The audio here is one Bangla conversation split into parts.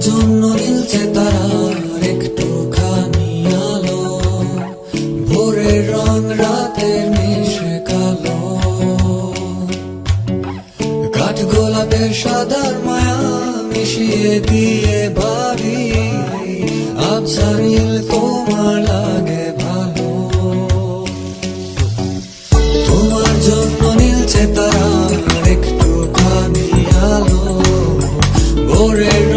জন্য ঢেলছে তারা একটু খানি আলো। ভোরের রং রাতের মিশে কালো। কাঠ গোলাপের সাদার মায়া মিশিয়ে দিয়ে বাড়ি। আবসা নীল তোমার লাগে ভালো। তোমার জন্য নীলছে তারা একটু খানি আলো। ভোরের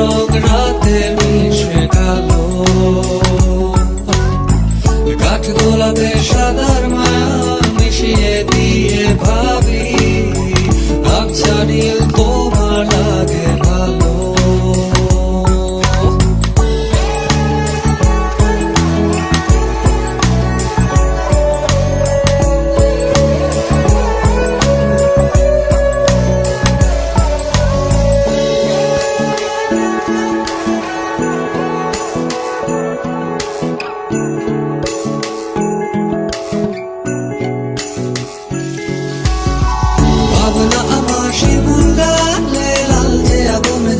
ভাবি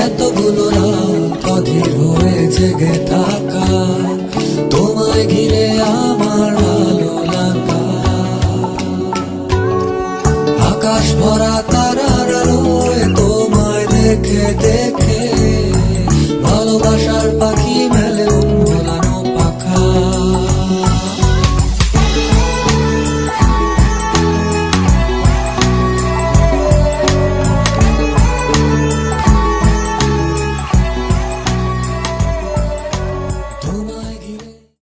এতগুলো রাত অধীর হয়ে জেগে থাকা তোমায় ঘিরে আমার ভালো লাগা আকাশ ভরা তারার আলোয় তোমায় দেখে দেখে, ভালোবাসার পাখি মেলে